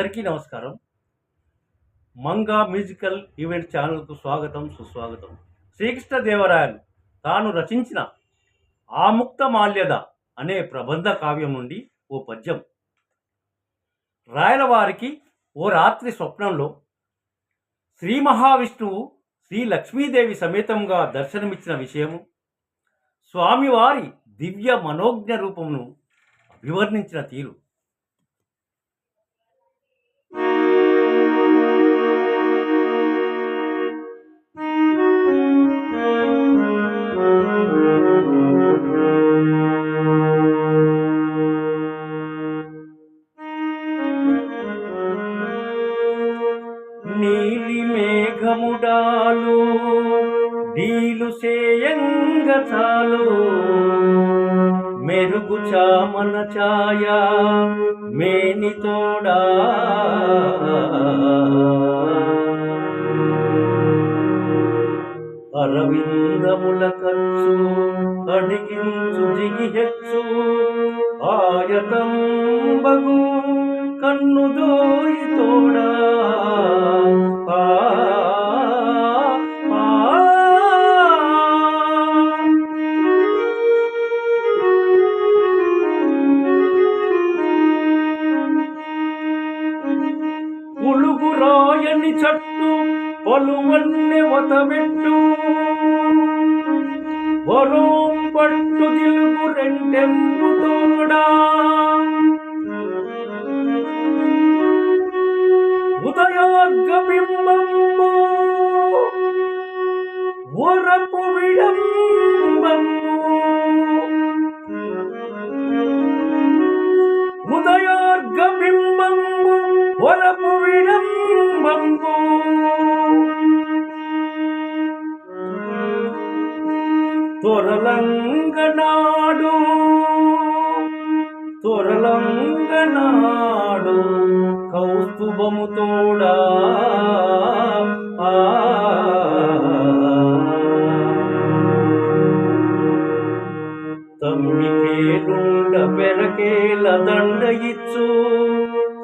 అందరికీ నమస్కారం. Manga musical event ఛానల్కు స్వాగతం సుస్వాగతం. శ్రీకృష్ణదేవరాయలు తాను రచించిన ఆముక్త మాల్యద అనే ప్రబంధ కావ్యం నుండి ఓ పద్యం. రాయలవారికి ఓ రాత్రి స్వప్నంలో శ్రీ మహావిష్ణువు శ్రీ లక్ష్మీదేవి సమేతంగా దర్శనమిచ్చిన విషయము స్వామివారి దివ్య మనోజ్ఞ రూపమును వివర్ణించిన తీరు. డీలు సేయంగ చాలు. మెరుగు చామన ఛాయ మేని తోడా. అరవిందముల ఖర్చు అడిగించు దిగి హెచ్చు. ఆయతం బగు కన్ను ಗಿರಣಿ ಚಟ್ಟು ಪೊಲುಮನ್ನೆ ಒತ ಬಿಟ್ಟು ಹೊರಂ ಪಟ್ಟು ತಿಳುಗು ರೆಂಟೆಂಬು ತೋಡ ಉದಯೋರ್ಗ ಬಿಂಬಂಬು ಒರಪು ವಿಡಂಬಂಬು ಉದಯೋರ್ಗ ಬಿಂಬಂಬು ಒರಪು విడంబము త్వరలంగనాడు త్వరలంగనాడు కౌస్తుభము తోడా ఆ. తమ్మికేలుండ పెరకేల దండ ఇచ్చు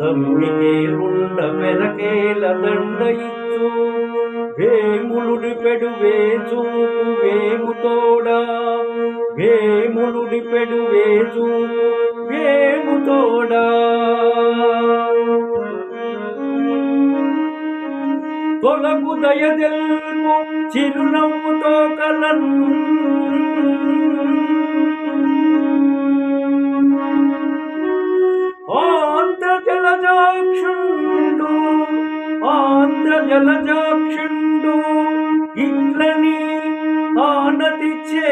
తమ్మికేలుండ పెరకేల దండ ఇచ్చు వేములుడి పెడు వేచూపు వేము తోడా. వేములుడి పెడు వేచూపు వేము తోడా. తొలగు దయదెల్పు చిరునవ్వుతో కలన్ జలజాక్షుండు ఇంద్రని ఆనతి చే